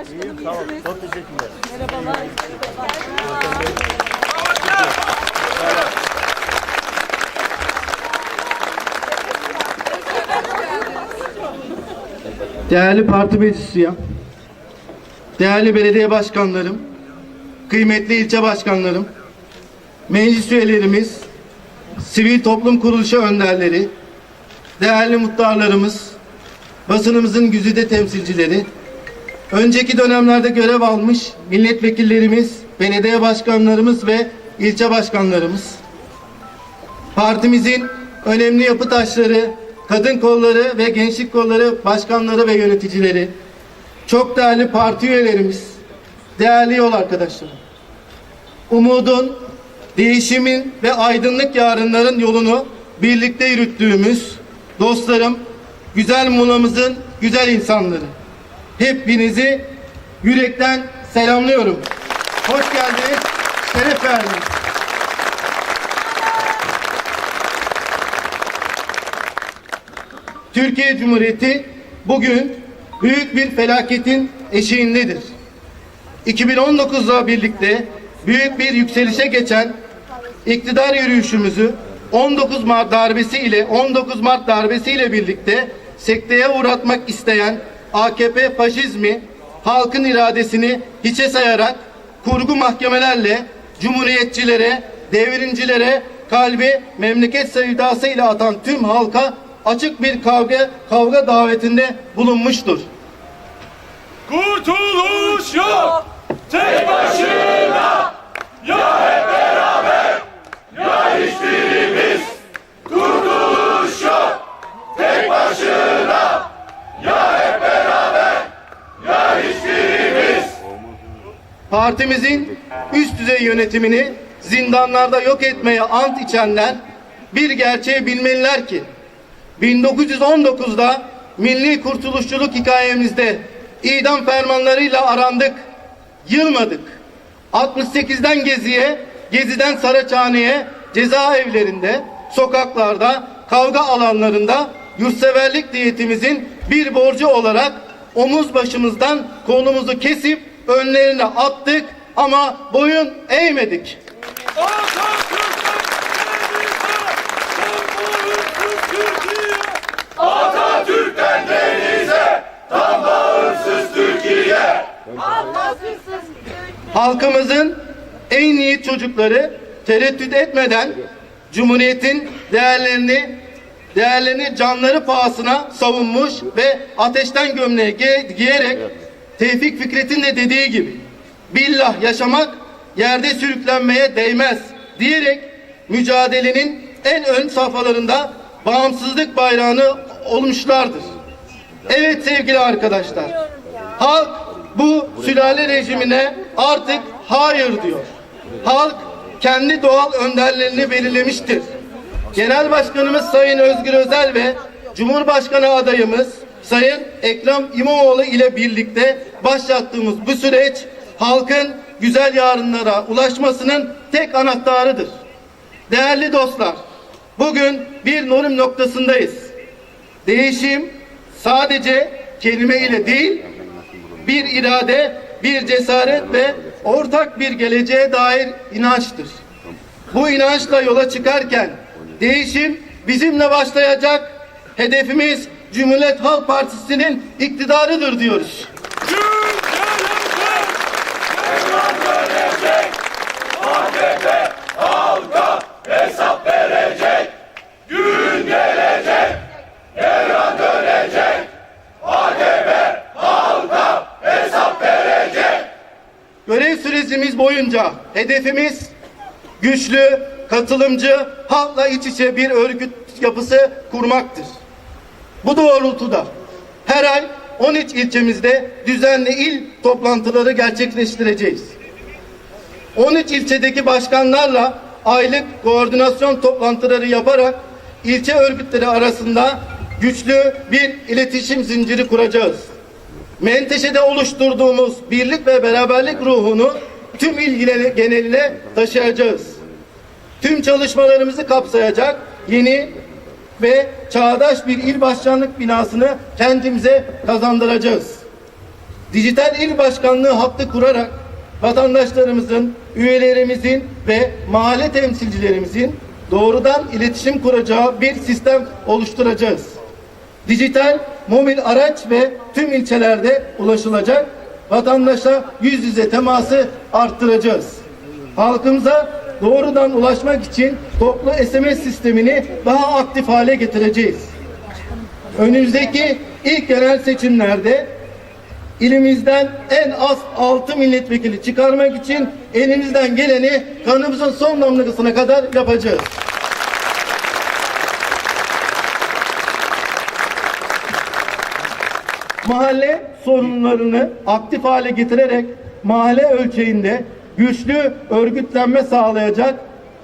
başkanım. Tamam, iyisiniz. çok teşekkürler. Merhabalar. Değerli parti meclis üyem, değerli belediye başkanlarım, kıymetli ilçe başkanlarım, meclis üyelerimiz, sivil toplum kuruluşu önderleri, değerli muhtarlarımız, basınımızın güzide temsilcileri, önceki dönemlerde görev almış milletvekillerimiz, belediye başkanlarımız ve ilçe başkanlarımız, partimizin önemli yapı taşları, kadın kolları ve gençlik kolları başkanları ve yöneticileri, çok değerli parti üyelerimiz, değerli yol arkadaşlarım. Umudun, değişimin ve aydınlık yarınların yolunu birlikte yürüttüğümüz dostlarım, güzel Muğla'mızın güzel insanları. Hepinizi yürekten selamlıyorum. Hoş geldiniz, şeref verdiniz. Türkiye Cumhuriyeti bugün büyük bir felaketin eşiğindedir. 2019'la birlikte büyük bir yükselişe geçen iktidar yürüyüşümüzü 19 Mart darbesi ile 19 Mart darbesi ile birlikte sekteye uğratmak isteyen AKP faşizmi halkın iradesini hiçe sayarak kurgu mahkemelerle cumhuriyetçilere, devrimcilere kalbi memleket sevdası ile atan tüm halka açık bir kavga kavga davetinde bulunmuştur. Kurtuluş yok! Tek başına! Ya hep beraber ya hiçbirimiz Kurtuluş yok! Tek başına! Ya hep beraber ya hiçbirimiz Partimizin üst düzey yönetimini zindanlarda yok etmeye ant içenler bir gerçeği bilmeliler ki 1919'da milli kurtuluşçuluk hikayemizde idam fermanlarıyla arandık, yılmadık. 68'den Gezi'ye, Gezi'den Saraçhane'ye cezaevlerinde, sokaklarda, kavga alanlarında yurtseverlik diyetimizin bir borcu olarak omuz başımızdan kolumuzu kesip önlerine attık ama boyun eğmedik. Atatürk'ten denize tam bağımsız Türkiye halkımızın en iyi çocukları tereddüt etmeden Cumhuriyet'in değerlerini değerlerini canları pahasına savunmuş ve ateşten gömleği gi- giyerek Tevfik Fikret'in de dediği gibi billah yaşamak yerde sürüklenmeye değmez diyerek mücadelenin en ön safhalarında bağımsızlık bayrağını olmuşlardır. Evet sevgili arkadaşlar. Halk bu sülale rejimine artık hayır diyor. Halk kendi doğal önderlerini belirlemiştir. Genel Başkanımız Sayın Özgür Özel ve Cumhurbaşkanı adayımız Sayın Ekrem İmamoğlu ile birlikte başlattığımız bu süreç halkın güzel yarınlara ulaşmasının tek anahtarıdır. Değerli dostlar, bugün bir norim noktasındayız. Değişim sadece kelime ile değil, bir irade, bir cesaret ve ortak bir geleceğe dair inançtır. Bu inançla yola çıkarken değişim bizimle başlayacak. Hedefimiz Cumhuriyet Halk Partisi'nin iktidarıdır diyoruz. hesap verecek gün gelecek devran dönecek AKP halka hesap verecek Görev sürecimiz boyunca hedefimiz güçlü, katılımcı, halkla iç içe bir örgüt yapısı kurmaktır. Bu doğrultuda her ay 13 ilçemizde düzenli il toplantıları gerçekleştireceğiz. 13 ilçedeki başkanlarla aylık koordinasyon toplantıları yaparak ilçe örgütleri arasında güçlü bir iletişim zinciri kuracağız. Menteşe'de oluşturduğumuz birlik ve beraberlik ruhunu tüm il gene- geneline taşıyacağız. Tüm çalışmalarımızı kapsayacak yeni ve çağdaş bir il başkanlık binasını kendimize kazandıracağız. Dijital il başkanlığı hattı kurarak vatandaşlarımızın, üyelerimizin ve mahalle temsilcilerimizin doğrudan iletişim kuracağı bir sistem oluşturacağız. Dijital mobil araç ve tüm ilçelerde ulaşılacak vatandaşa yüz yüze teması arttıracağız. Halkımıza doğrudan ulaşmak için toplu SMS sistemini daha aktif hale getireceğiz. Önümüzdeki ilk genel seçimlerde ilimizden en az 6 milletvekili çıkarmak için elimizden geleni kanımızın son damlasına kadar yapacağız. mahalle sorunlarını aktif hale getirerek mahalle ölçeğinde güçlü örgütlenme sağlayacak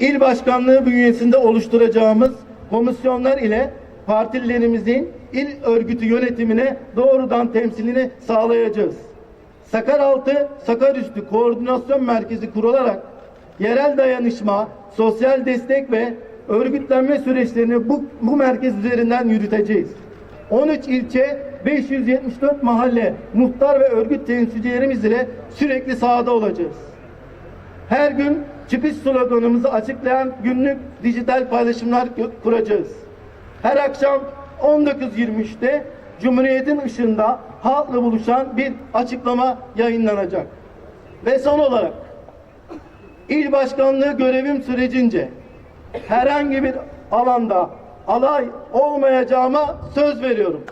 il başkanlığı bünyesinde oluşturacağımız komisyonlar ile partilerimizin il örgütü yönetimine doğrudan temsilini sağlayacağız. Sakaraltı, Sakarüstü Koordinasyon Merkezi kurularak yerel dayanışma, sosyal destek ve örgütlenme süreçlerini bu, bu merkez üzerinden yürüteceğiz. 13 ilçe, 574 mahalle, muhtar ve örgüt temsilcilerimiz ile sürekli sahada olacağız. Her gün çıkış sloganımızı açıklayan günlük dijital paylaşımlar kuracağız. Her akşam 19.23'te Cumhuriyet'in ışığında halkla buluşan bir açıklama yayınlanacak. Ve son olarak İl başkanlığı görevim sürecince herhangi bir alanda alay olmayacağıma söz veriyorum.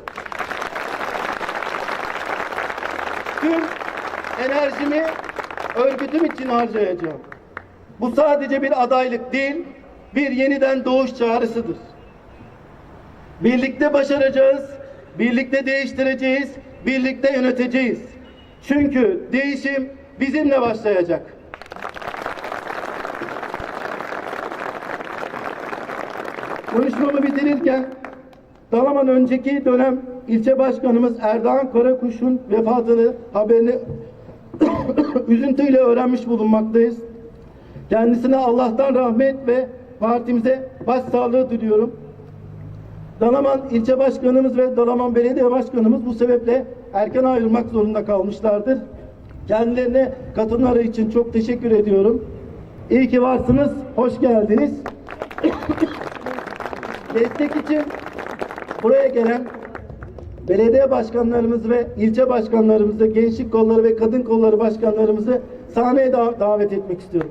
Tüm enerjimi örgütüm için harcayacağım. Bu sadece bir adaylık değil, bir yeniden doğuş çağrısıdır. Birlikte başaracağız, birlikte değiştireceğiz, birlikte yöneteceğiz. Çünkü değişim bizimle başlayacak. Konuşmamı bitirirken Dalaman önceki dönem ilçe başkanımız Erdoğan Karakuş'un vefatını haberini üzüntüyle öğrenmiş bulunmaktayız. Kendisine Allah'tan rahmet ve partimize başsağlığı diliyorum. Dalaman ilçe başkanımız ve Dalaman belediye başkanımız bu sebeple erken ayrılmak zorunda kalmışlardır. Kendilerine katılımları için çok teşekkür ediyorum. İyi ki varsınız, hoş geldiniz. Destek için buraya gelen belediye başkanlarımız ve ilçe başkanlarımızı, gençlik kolları ve kadın kolları başkanlarımızı sahneye da- davet etmek istiyorum.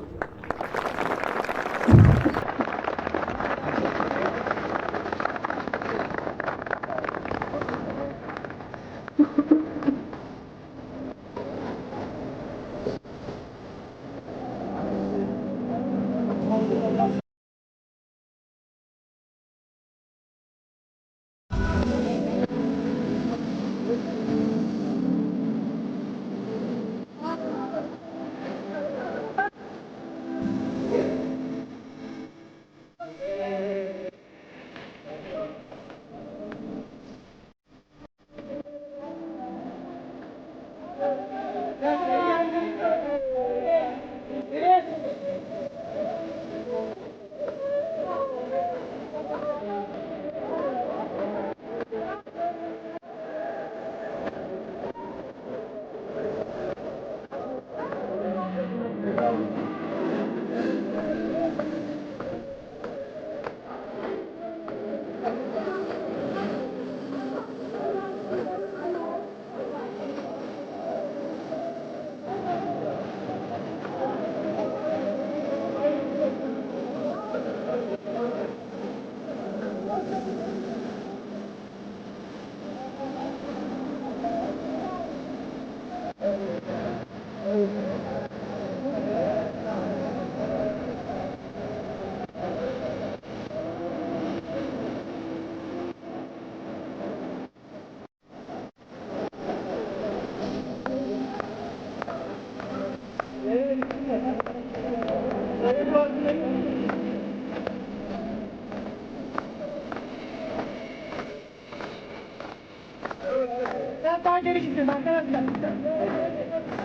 Geri gidin arkadaşlar.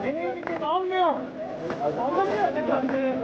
Nereye gidin? Almıyor. Anlamıyor efendim.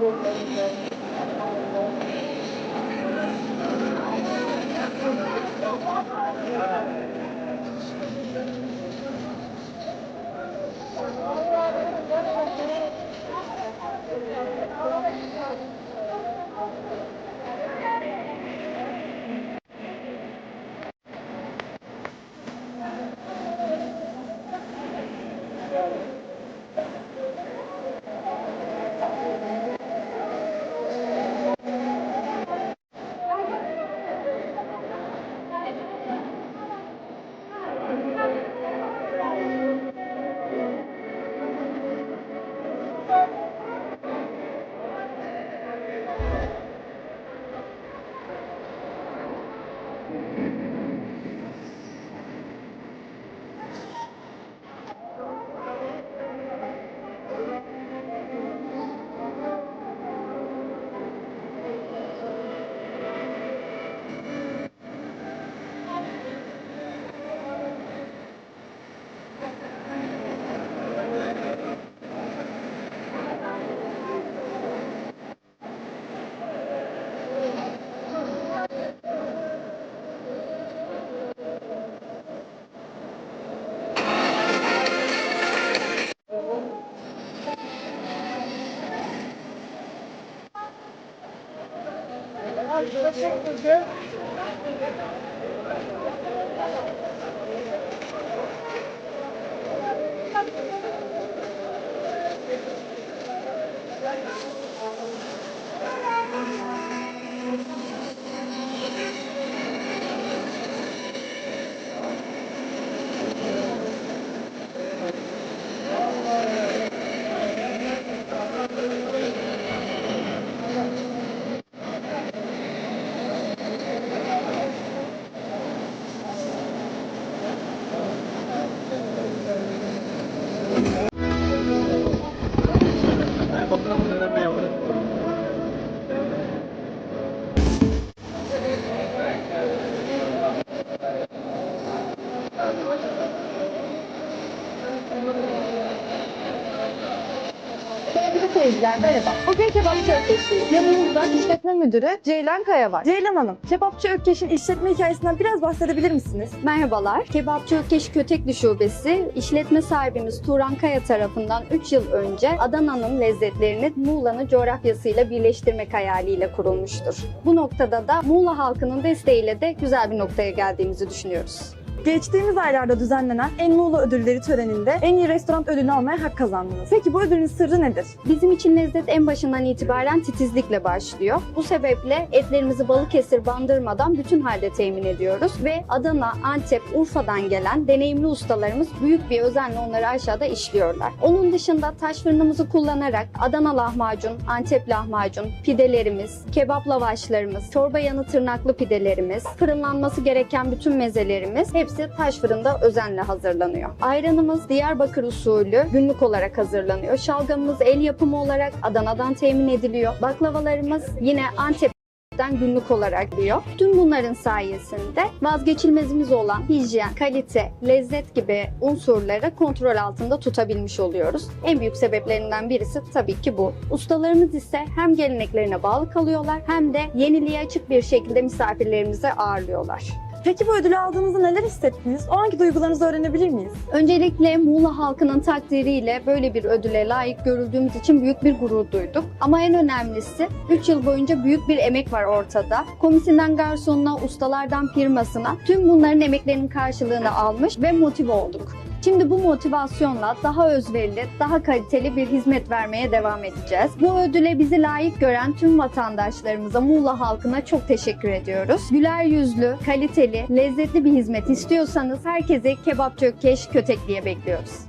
Nereye nereye nereye? Sevgili merhaba. Bugün Kebapçı Ökkeş'teyiz. Yanımızda işletme müdürü Ceylan Kaya var. Ceylan Hanım, Kebapçı Ökkeş'in işletme hikayesinden biraz bahsedebilir misiniz? Merhabalar. Kebapçı Ökkeş Kötekli Şubesi işletme sahibimiz Turan Kaya tarafından 3 yıl önce Adana'nın lezzetlerini Muğla'nın coğrafyasıyla birleştirmek hayaliyle kurulmuştur. Bu noktada da Muğla halkının desteğiyle de güzel bir noktaya geldiğimizi düşünüyoruz. Geçtiğimiz aylarda düzenlenen En Muğla Ödülleri töreninde en iyi restoran ödülünü almaya hak kazandınız. Peki bu ödülün sırrı nedir? Bizim için lezzet en başından itibaren titizlikle başlıyor. Bu sebeple etlerimizi Balıkesir bandırmadan bütün halde temin ediyoruz ve Adana, Antep, Urfa'dan gelen deneyimli ustalarımız büyük bir özenle onları aşağıda işliyorlar. Onun dışında taş fırınımızı kullanarak Adana lahmacun, Antep lahmacun, pidelerimiz, kebap lavaşlarımız, çorba yanı tırnaklı pidelerimiz, fırınlanması gereken bütün mezelerimiz hepsi taş fırında özenle hazırlanıyor. Ayranımız Diyarbakır usulü günlük olarak hazırlanıyor. Şalgamımız el yapımı olarak Adana'dan temin ediliyor. Baklavalarımız yine Antep günlük olarak diyor. Tüm bunların sayesinde vazgeçilmezimiz olan hijyen, kalite, lezzet gibi unsurları kontrol altında tutabilmiş oluyoruz. En büyük sebeplerinden birisi tabii ki bu. Ustalarımız ise hem geleneklerine bağlı kalıyorlar hem de yeniliğe açık bir şekilde misafirlerimizi ağırlıyorlar. Peki bu ödülü aldığınızda neler hissettiniz? O anki duygularınızı öğrenebilir miyiz? Öncelikle Muğla halkının takdiriyle böyle bir ödüle layık görüldüğümüz için büyük bir gurur duyduk. Ama en önemlisi 3 yıl boyunca büyük bir emek var ortada. Komisinden garsonuna, ustalardan firmasına tüm bunların emeklerinin karşılığını almış ve motive olduk. Şimdi bu motivasyonla daha özverili, daha kaliteli bir hizmet vermeye devam edeceğiz. Bu ödüle bizi layık gören tüm vatandaşlarımıza, Muğla halkına çok teşekkür ediyoruz. Güler yüzlü, kaliteli, lezzetli bir hizmet istiyorsanız herkese Kebapçı Ökkeş Kötekli'ye bekliyoruz.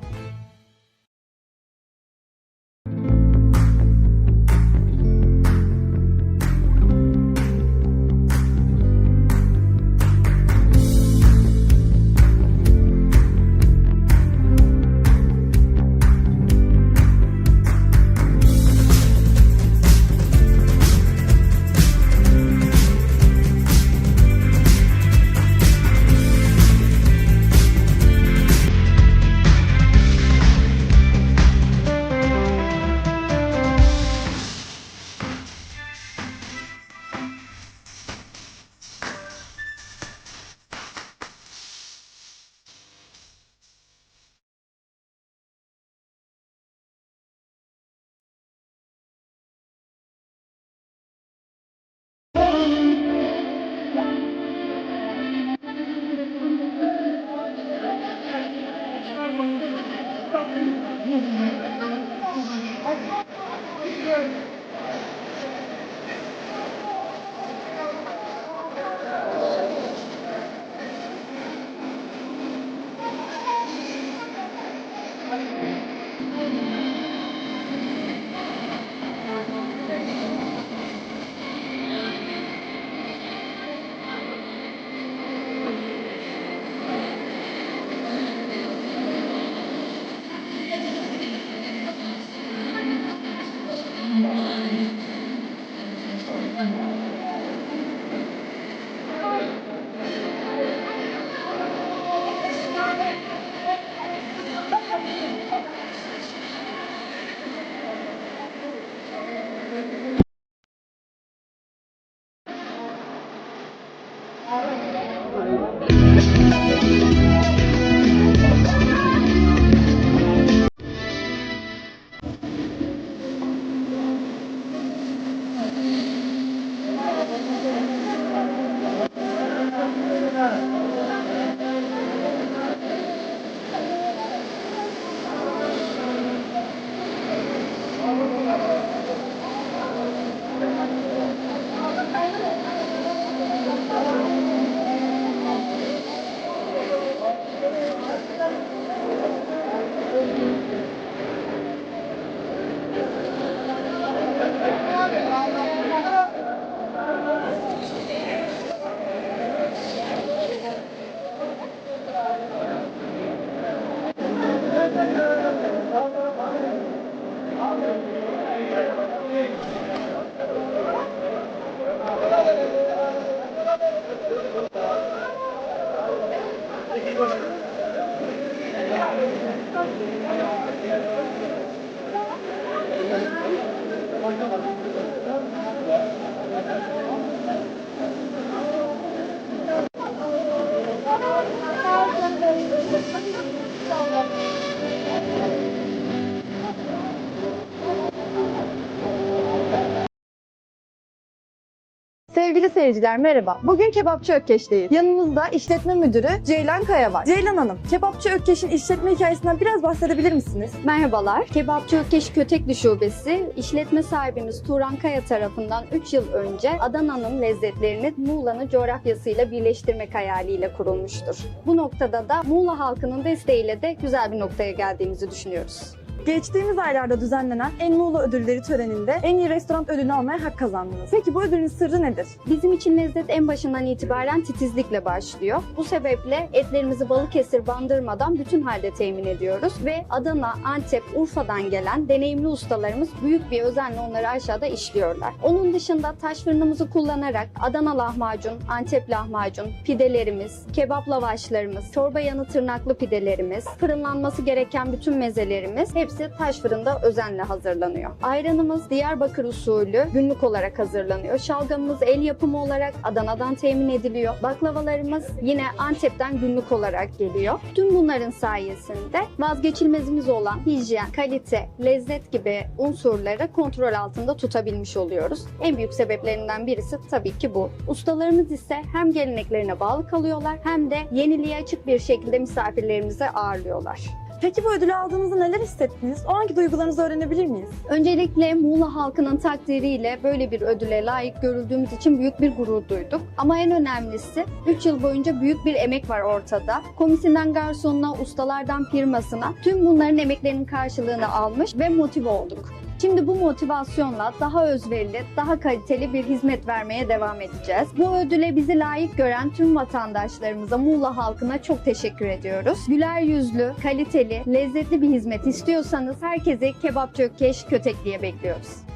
Sevgili seyirciler merhaba. Bugün Kebapçı Ökkeş'teyiz. Yanımızda işletme müdürü Ceylan Kaya var. Ceylan Hanım, Kebapçı Ökkeş'in işletme hikayesinden biraz bahsedebilir misiniz? Merhabalar. Kebapçı Ökkeş Kötekli Şubesi işletme sahibimiz Turan Kaya tarafından 3 yıl önce Adana'nın lezzetlerini Muğla'nın coğrafyasıyla birleştirmek hayaliyle kurulmuştur. Bu noktada da Muğla halkının desteğiyle de güzel bir noktaya geldiğimizi düşünüyoruz. Geçtiğimiz aylarda düzenlenen En Muğla Ödülleri töreninde en iyi restoran ödülünü almaya hak kazandınız. Peki bu ödülün sırrı nedir? Bizim için lezzet en başından itibaren titizlikle başlıyor. Bu sebeple etlerimizi Balıkesir bandırmadan bütün halde temin ediyoruz ve Adana, Antep, Urfa'dan gelen deneyimli ustalarımız büyük bir özenle onları aşağıda işliyorlar. Onun dışında taş fırınımızı kullanarak Adana lahmacun, Antep lahmacun, pidelerimiz, kebap lavaşlarımız, çorba yanı tırnaklı pidelerimiz, fırınlanması gereken bütün mezelerimiz hepsi taş fırında özenle hazırlanıyor. Ayranımız Diyarbakır usulü günlük olarak hazırlanıyor. Şalgamımız el yapımı olarak Adana'dan temin ediliyor. Baklavalarımız yine Antep'ten günlük olarak geliyor. Tüm bunların sayesinde vazgeçilmezimiz olan hijyen, kalite, lezzet gibi unsurları kontrol altında tutabilmiş oluyoruz. En büyük sebeplerinden birisi tabii ki bu. Ustalarımız ise hem geleneklerine bağlı kalıyorlar hem de yeniliğe açık bir şekilde misafirlerimizi ağırlıyorlar. Peki bu ödülü aldığınızda neler hissettiniz? O anki duygularınızı öğrenebilir miyiz? Öncelikle Muğla halkının takdiriyle böyle bir ödüle layık görüldüğümüz için büyük bir gurur duyduk. Ama en önemlisi 3 yıl boyunca büyük bir emek var ortada. Komisinden garsonuna, ustalardan firmasına tüm bunların emeklerinin karşılığını almış ve motive olduk. Şimdi bu motivasyonla daha özverili, daha kaliteli bir hizmet vermeye devam edeceğiz. Bu ödüle bizi layık gören tüm vatandaşlarımıza, Muğla halkına çok teşekkür ediyoruz. Güler yüzlü, kaliteli, lezzetli bir hizmet istiyorsanız herkesi Kebapçı Ökkeş Kötekli'ye bekliyoruz.